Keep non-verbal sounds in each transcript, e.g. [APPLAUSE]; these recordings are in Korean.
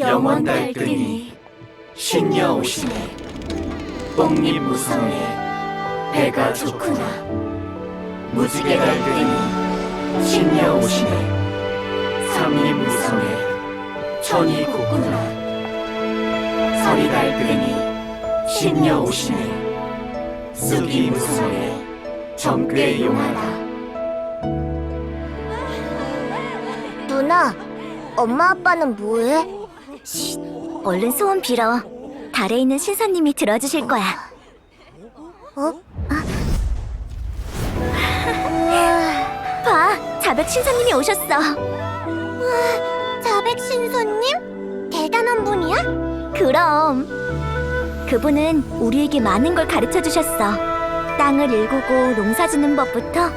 영원 달등이 신여 오시네. 뽕잎 무성에 배가 좋구나. 무지개 달등이 신여 오시네. 삼잎 무성에 천이 곱구나. 서리 달등이 신여 오시네. 쑥이 무성에 정꽤 용하다. 누나, 엄마 아빠는 뭐해? 얼른 소원 빌어. 달에 있는 신사님이 들어주실 거야. 어? [LAUGHS] 봐, 자백 신사님이 오셨어. 자백 신선님? 대단한 분이야? 그럼 그분은 우리에게 많은 걸 가르쳐 주셨어. 땅을 일구고 농사 짓는 법부터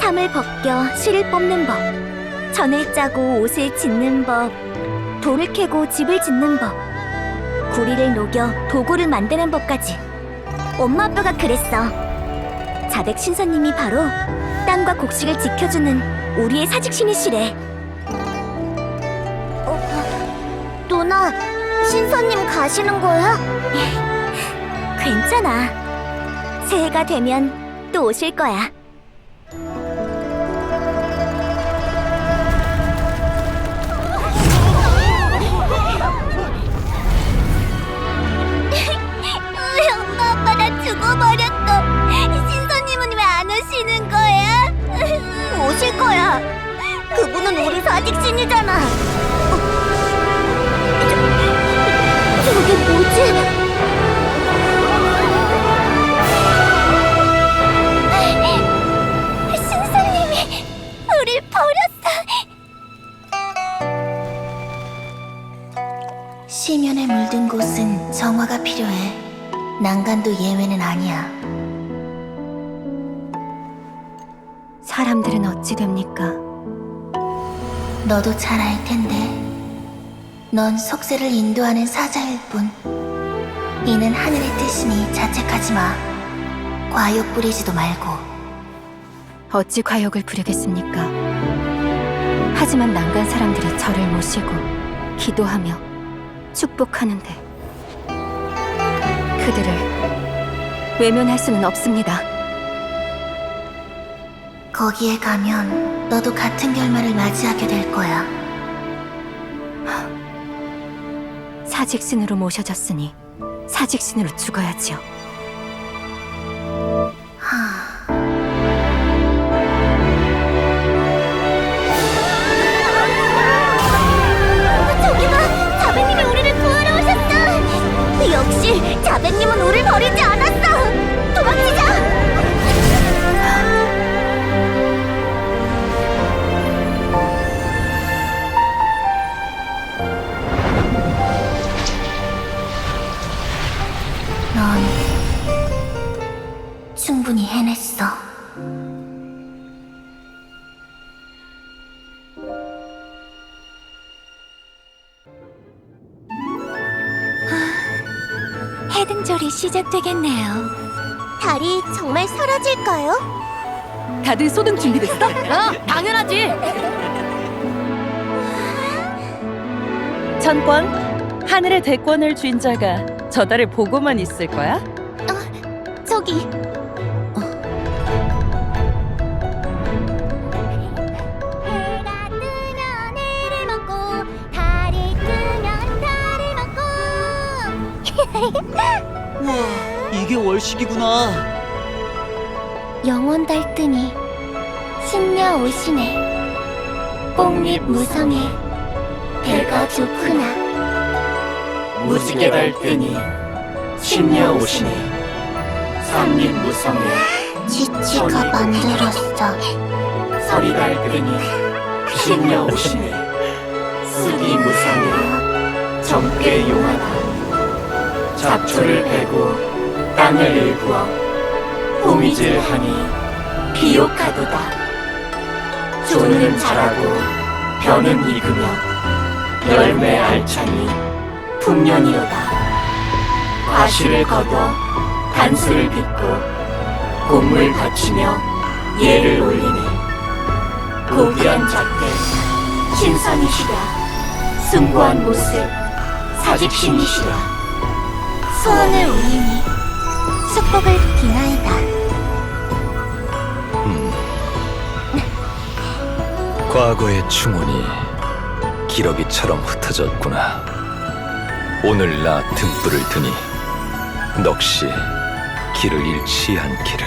삶을 벗겨 씨를 뽑는 법, 전을 짜고 옷을 짓는 법, 돌을 캐고 집을 짓는 법, 구리를 녹여 도구를 만드는 법까지. 엄마 아빠가 그랬어. 자백 신사님이 바로 땅과 곡식을 지켜주는 우리의 사직신이시래. 누나, 신선님 가시는 거야? [LAUGHS] 괜찮아. 새해가 되면 또 오실 거야. 신선님은 왜 안 오시는 거야? [LAUGHS] 오실 거야. 그분은 우리 사직신이잖아. 어? 저, 저게 뭐지? 신선님이 우릴 버렸어. 시면에 물든 곳은 정화가 필요해. 난간도 예외는 아니야. 사람들은 어찌 됩니까? 너도 잘 알 텐데. 넌 속세를 인도하는 사자일 뿐. 이는 하늘의 뜻이니 자책하지 마. 과욕 부리지도 말고. 어찌 과욕을 부리겠습니까? 하지만 난간 사람들이 저를 모시고 기도하며 축복하는데 그들을 외면할 수는 없습니다. 거기에 가면 너도 같은 결말을 맞이하게 될 거야. 사직신으로 모셔졌으니 사직신으로 죽어야지요. 하... 저기 봐! 자배님이 우리를 구하러 오셨어! 역시 자배님은 우릴 버리지 해등절이 시작되겠네요. 달이 정말 사라질까요? 다들 소등 준비됐어? 어, 당연하지. 천권, 하늘의 대권을 쥔 자가 저 달을 보고만 있을 거야? 저기 월식이구나. 영원 달등이 신녀 오시네 뽕잎 무성에 배가 좋구나. 무지개 달등이 신여 오시네 삼립 무성에 지치가 만들었어. 서리 달등이 신여 오시네 쑥이 무성에 정꽤 용하다. 잡초를 베고 땅을 일구어 호미질하니 비옥하도다. 조는 자라고 벼는 익으며 열매 알차니 풍년이로다. 과실을 거둬 단수를 빚고 곡물 바치며 예를 올리네. 고귀한 잣대 신선이시다 숭고한 모습 사직신이시여 소원을 올리니 축복을 비나이다. 과거의 충혼이 기러기처럼 흩어졌구나. 오늘 나 등불을 드니 넋이 길을 잃지 않기를.